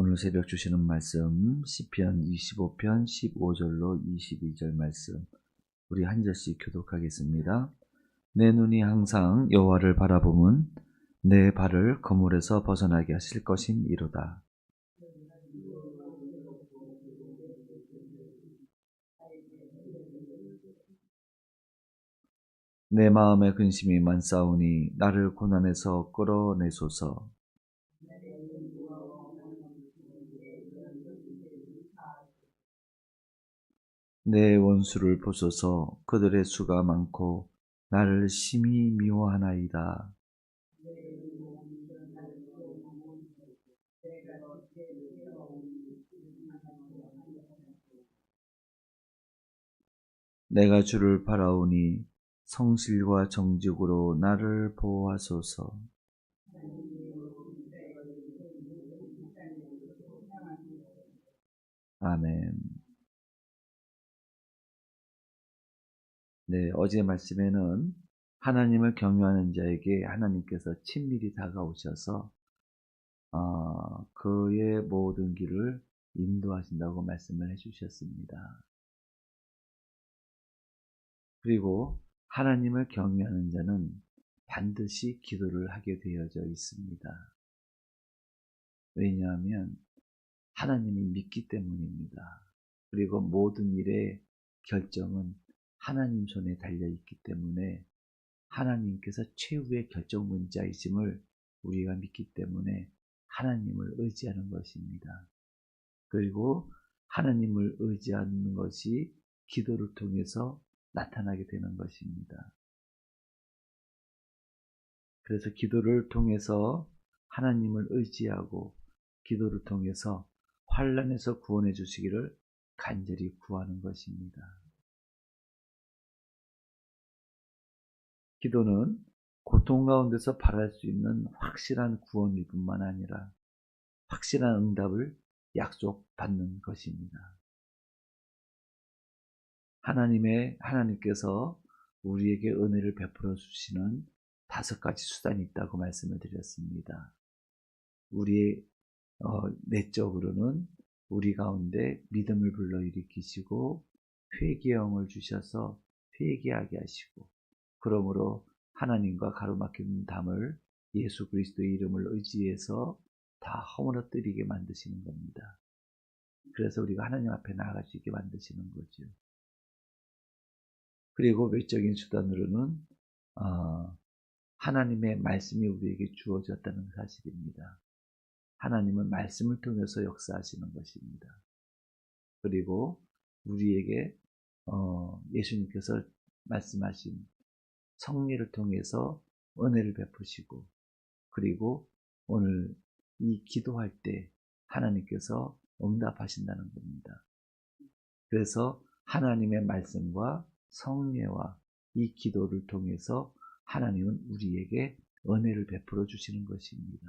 오늘 새벽 주시는 말씀 시편 25편 15절로 22절 말씀 우리 한 절씩 교독하겠습니다. 내 눈이 항상 여호와를 바라보면 내 발을 거물에서 벗어나게 하실 것인 이로다. 내 마음의 근심이 많사오니 나를 고난에서 끌어내소서. 내 원수를 보소서 그들의 수가 많고 나를 심히 미워하나이다. 내가 주를 바라오니 성실과 정직으로 나를 보호하소서. 아멘. 네, 어제 말씀에는 하나님을 경유하는 자에게 하나님께서 친밀히 다가오셔서 어, 그의 모든 길을 인도하신다고 말씀을 해주셨습니다. 그리고 하나님을 경외하는 자는 반드시 기도를 하게 되어져 있습니다. 왜냐하면 하나님이 믿기 때문입니다. 그리고 모든 일의 결정은 하나님 손에 달려 있기 때문에 하나님께서 최후의 결정문자이심을 우리가 믿기 때문에 하나님을 의지하는 것입니다. 그리고 하나님을 의지하는 것이 기도를 통해서 나타나게 되는 것입니다. 그래서 기도를 통해서 하나님을 의지하고 기도를 통해서 환란에서 구원해 주시기를 간절히 구하는 것입니다. 기도는 고통 가운데서 바랄 수 있는 확실한 구원일 뿐만 아니라 확실한 응답을 약속받는 것입니다. 하나님의 하나님께서 우리에게 은혜를 베풀어 주시는 다섯 가지 수단이 있다고 말씀을 드렸습니다. 우리의 어, 내적으로는 우리 가운데 믿음을 불러일으키시고 회개형을 주셔서 회개하게 하시고 그러므로 하나님과 가로막힌 담을 예수 그리스도의 이름을 의지해서 다 허물어뜨리게 만드시는 겁니다. 그래서 우리가 하나님 앞에 나아갈 수 있게 만드시는 거죠. 그리고 외적인 수단으로는 어, 하나님의 말씀이 우리에게 주어졌다는 사실입니다. 하나님은 말씀을 통해서 역사하시는 것입니다. 그리고 우리에게 어, 예수님께서 말씀하신 성례를 통해서 은혜를 베푸시고 그리고 오늘 이 기도할 때 하나님께서 응답하신다는 겁니다. 그래서 하나님의 말씀과 성례와 이 기도를 통해서 하나님은 우리에게 은혜를 베풀어 주시는 것입니다.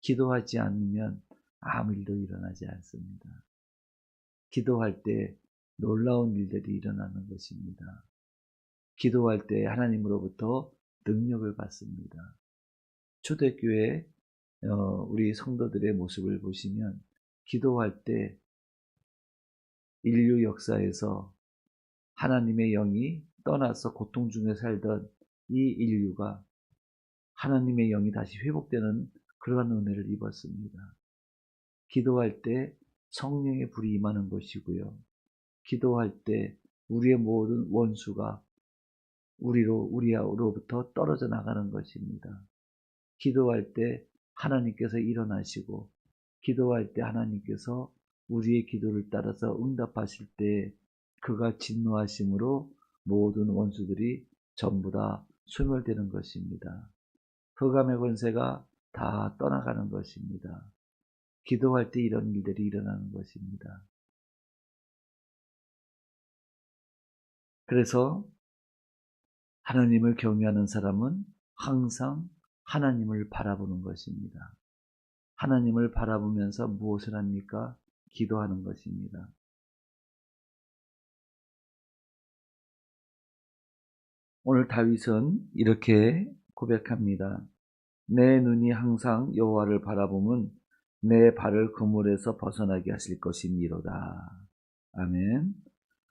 기도하지 않으면 아무 일도 일어나지 않습니다. 기도할 때 놀라운 일들이 일어나는 것입니다. 기도할 때 하나님으로부터 능력을 받습니다. 초대교회 어, 우리 성도들의 모습을 보시면 기도할 때 인류 역사에서 하나님의 영이 떠나서 고통 중에 살던 이 인류가 하나님의 영이 다시 회복되는 그러한 은혜를 입었습니다. 기도할 때 성령의 불이 임하는 것이고요. 기도할 때 우리의 모든 원수가 우리로 우리로부터 떨어져 나가는 것입니다. 기도할 때 하나님께서 일어나시고 기도할 때 하나님께서 우리의 기도를 따라서 응답하실 때 그가 진노하심으로 모든 원수들이 전부 다 소멸되는 것입니다. 흑암의 권세가 다 떠나가는 것입니다. 기도할 때 이런 일들이 일어나는 것입니다. 그래서 하나님을 경외하는 사람은 항상 하나님을 바라보는 것입니다. 하나님을 바라보면서 무엇을 합니까? 기도하는 것입니다. 오늘 다윗은 이렇게 고백합니다. 내 눈이 항상 여호와를 바라보면 내 발을 그물에서 벗어나게 하실 것이니로다. 아멘.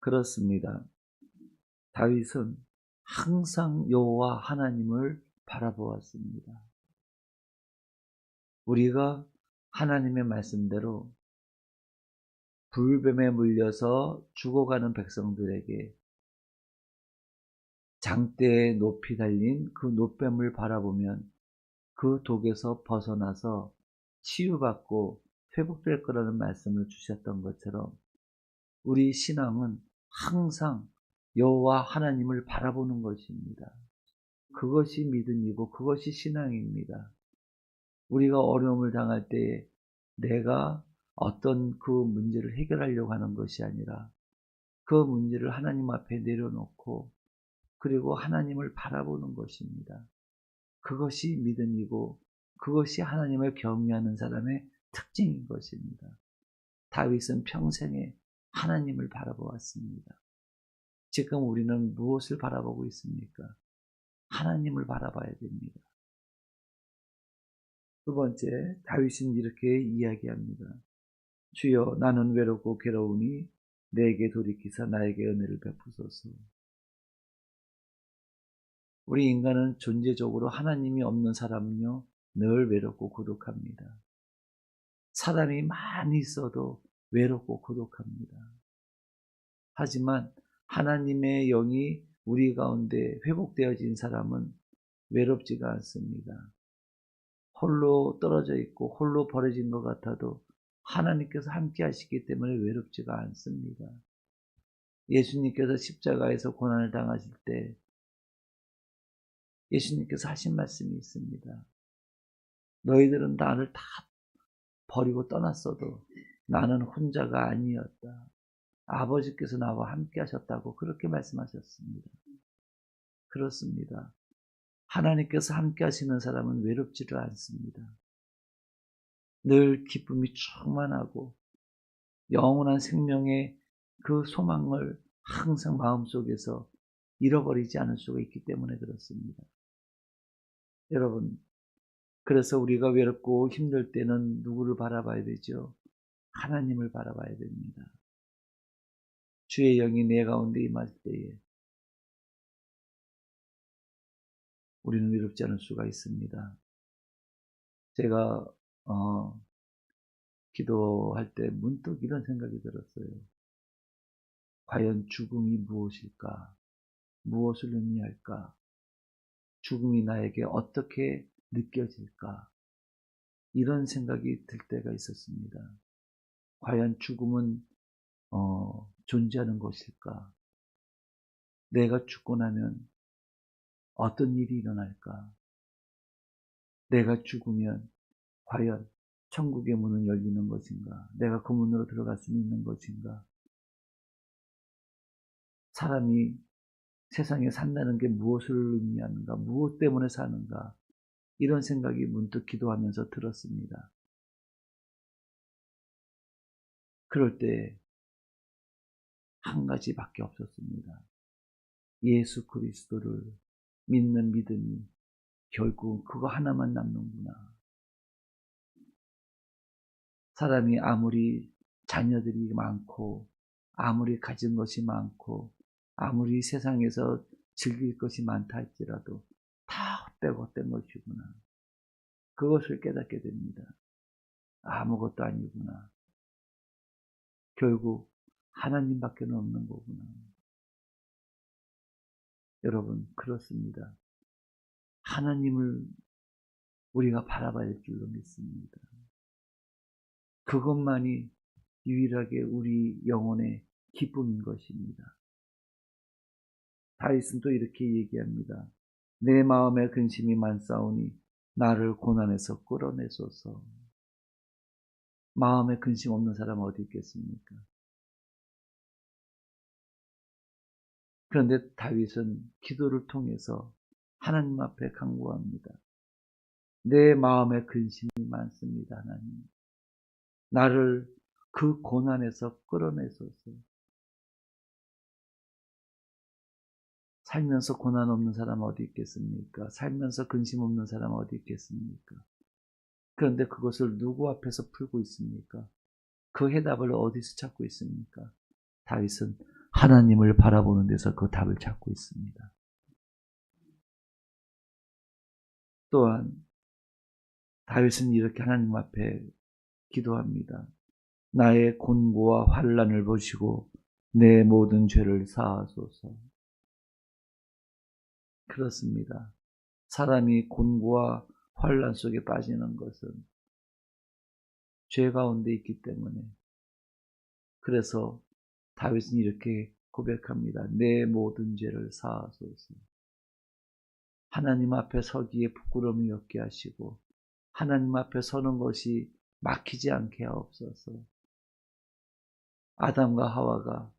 그렇습니다. 다윗은 항상 여호와 하나님을 바라보았습니다. 우리가 하나님의 말씀대로 불뱀에 물려서 죽어가는 백성들에게 장대에 높이 달린 그 노뱀을 바라보면 그 독에서 벗어나서 치유받고 회복될 거라는 말씀을 주셨던 것처럼 우리 신앙은 항상 여호와 하나님을 바라보는 것입니다. 그것이 믿음이고 그것이 신앙입니다. 우리가 어려움을 당할 때에 내가 어떤 그 문제를 해결하려고 하는 것이 아니라 그 문제를 하나님 앞에 내려놓고 그리고 하나님을 바라보는 것입니다. 그것이 믿음이고 그것이 하나님을 경외하는 사람의 특징인 것입니다. 다윗은 평생에 하나님을 바라보았습니다. 지금 우리는 무엇을 바라보고 있습니까? 하나님을 바라봐야 됩니다. 두 번째, 다윗은 이렇게 이야기합니다. 주여 나는 외롭고 괴로우니 내게 돌이키사 나에게 은혜를 베푸소서. 우리 인간은 존재적으로 하나님이 없는 사람은요, 늘 외롭고 고독합니다. 사람이 많이 있어도 외롭고 고독합니다. 하지만 하나님의 영이 우리 가운데 회복되어진 사람은 외롭지가 않습니다. 홀로 떨어져 있고 홀로 버려진 것 같아도 하나님께서 함께 하시기 때문에 외롭지가 않습니다. 예수님께서 십자가에서 고난을 당하실 때 예수님께서 하신 말씀이 있습니다. 너희들은 나를 다 버리고 떠났어도 나는 혼자가 아니었다. 아버지께서 나와 함께 하셨다고 그렇게 말씀하셨습니다. 그렇습니다. 하나님께서 함께 하시는 사람은 외롭지를 않습니다. 늘 기쁨이 충만하고 영원한 생명의 그 소망을 항상 마음속에서 잃어버리지 않을 수가 있기 때문에 그렇습니다. 여러분, 그래서 우리가 외롭고 힘들 때는 누구를 바라봐야 되죠? 하나님을 바라봐야 됩니다. 주의 영이 내 가운데 임할 때에 우리는 외롭지 않을 수가 있습니다. 제가 어, 기도할 때 문득 이런 생각이 들었어요. 과연 죽음이 무엇일까? 무엇을 의미할까? 죽음이 나에게 어떻게 느껴질까? 이런 생각이 들 때가 있었습니다. 과연 죽음은 어, 존재하는 것일까? 내가 죽고 나면 어떤 일이 일어날까? 내가 죽으면 과연 천국의 문은 열리는 것인가? 내가 그 문으로 들어갈 수 있는 것인가? 사람이 세상에 산다는 게 무엇을 의미하는가? 무엇 때문에 사는가? 이런 생각이 문득 기도하면서 들었습니다. 그럴 때 한 가지밖에 없었습니다. 예수 그리스도를 믿는 믿음이 결국 그거 하나만 남는구나. 사람이 아무리 자녀들이 많고 아무리 가진 것이 많고 아무리 세상에서 즐길 것이 많다 할지라도 다 헛되고 헛된 것이구나. 그것을 깨닫게 됩니다. 아무것도 아니구나. 결국 하나님밖에 없는 거구나. 여러분, 그렇습니다. 하나님을 우리가 바라봐야 할 줄로 믿습니다. 그것만이 유일하게 우리 영혼의 기쁨인 것입니다. 다윗은 또 이렇게 얘기합니다. 내 마음에 근심이 많사오니 나를 고난에서 끌어내소서. 마음에 근심 없는 사람 어디 있겠습니까? 그런데 다윗은 기도를 통해서 하나님 앞에 간구합니다. 내 마음에 근심이 많습니다, 하나님. 나를 그 고난에서 끌어내소서. 살면서 고난 없는 사람 어디 있겠습니까? 살면서 근심 없는 사람 어디 있겠습니까? 그런데 그것을 누구 앞에서 풀고 있습니까? 그 해답을 어디서 찾고 있습니까? 다윗은 하나님을 바라보는 데서 그 답을 찾고 있습니다. 또한 다윗은 이렇게 하나님 앞에 기도합니다. 나의 곤고와 환란을 보시고 내 모든 죄를 사하소서. 그렇습니다. 사람이 곤고와 환란 속에 빠지는 것은 죄 가운데 있기 때문에 그래서 다윗은 이렇게 고백합니다. 내 모든 죄를 사하소서. 하나님 앞에 서기에 부끄러움이 없게 하시고 하나님 앞에 서는 것이 막히지 않게 하옵소서. 아담과 하와가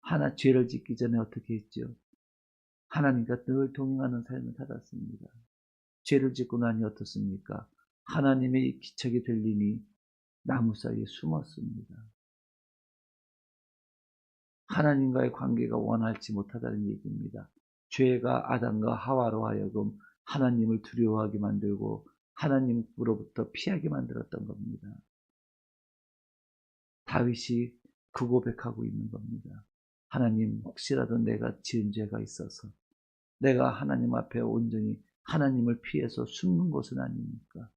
하나 죄를 짓기 전에 어떻게 했죠? 하나님과 늘 동행하는 삶을 살았습니다. 죄를 짓고 나니 어떻습니까? 하나님의 기척이 들리니 나무 사이에 숨었습니다. 하나님과의 관계가 원활치 못하다는 얘기입니다. 죄가 아담과 하와로 하여금 하나님을 두려워하게 만들고 하나님으로부터 피하게 만들었던 겁니다. 다윗이 그 고백하고 있는 겁니다. 하나님 혹시라도 내가 지은 죄가 있어서 내가 하나님 앞에 온전히 하나님을 피해서 숨는 것은 아닙니까?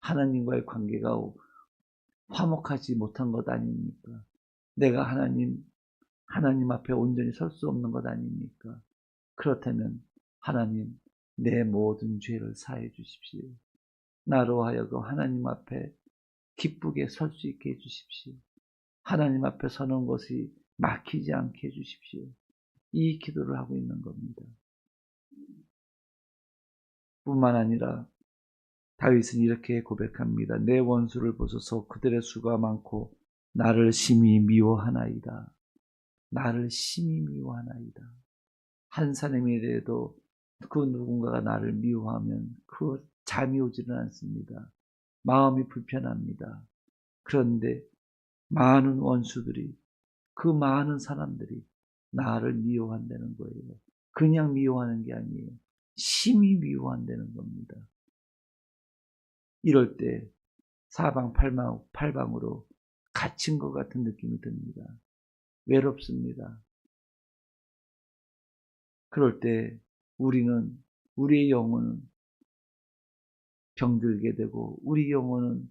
하나님과의 관계가 화목하지 못한 것 아닙니까? 내가 하나님, 하나님 앞에 온전히 설 수 없는 것 아닙니까? 그렇다면 하나님, 내 모든 죄를 사해 주십시오. 나로 하여금 하나님 앞에 기쁘게 설 수 있게 해 주십시오. 하나님 앞에 서는 것이 막히지 않게 해 주십시오. 이 기도를 하고 있는 겁니다. 뿐만 아니라 다윗은 이렇게 고백합니다. 내 원수를 보소서 그들의 수가 많고 나를 심히 미워하나이다. 나를 심히 미워하나이다. 한 사람이라도 그 누군가가 나를 미워하면 그 잠이 오지는 않습니다. 마음이 불편합니다. 그런데 많은 원수들이 그 많은 사람들이 나를 미워한다는 거예요. 그냥 미워하는 게 아니에요. 심히 미워한다는 겁니다. 이럴 때 사방 팔방, 팔방으로 갇힌 것 같은 느낌이 듭니다. 외롭습니다. 그럴 때 우리는, 우리의 영혼은 병들게 되고, 우리 영혼은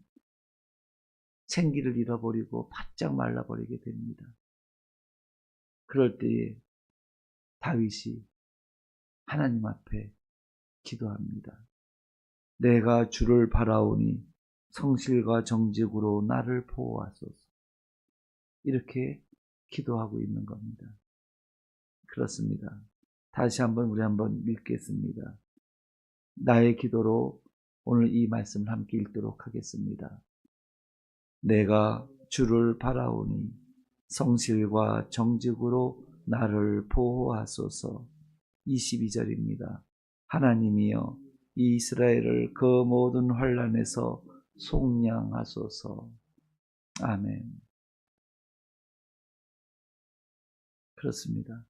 생기를 잃어버리고 바짝 말라버리게 됩니다. 그럴 때에 다윗이 하나님 앞에 기도합니다. 내가 주를 바라오니 성실과 정직으로 나를 보호하소서. 이렇게 기도하고 있는 겁니다. 그렇습니다. 다시 한번 우리 한번 읽겠습니다. 나의 기도로 오늘 이 말씀을 함께 읽도록 하겠습니다. 내가 주를 바라오니 성실과 정직으로 나를 보호하소서. 22절입니다. 하나님이여 이스라엘을 그 모든 환란에서 속량하소서. 아멘. 그렇습니다.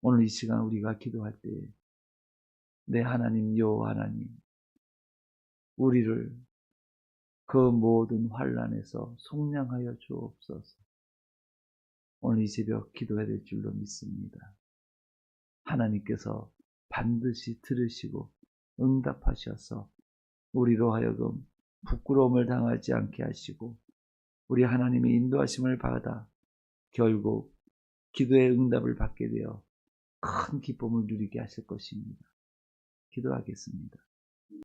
오늘 이 시간 우리가 기도할 때, 내 하나님, 요 하나님, 우리를 그 모든 환란에서 속량하여 주옵소서. 오늘 이 새벽 기도해야 될 줄로 믿습니다. 하나님께서 반드시 들으시고 응답하셔서 우리로 하여금 부끄러움을 당하지 않게 하시고 우리 하나님의 인도하심을 받아 결국 기도의 응답을 받게 되어 큰 기쁨을 누리게 하실 것입니다. 기도하겠습니다.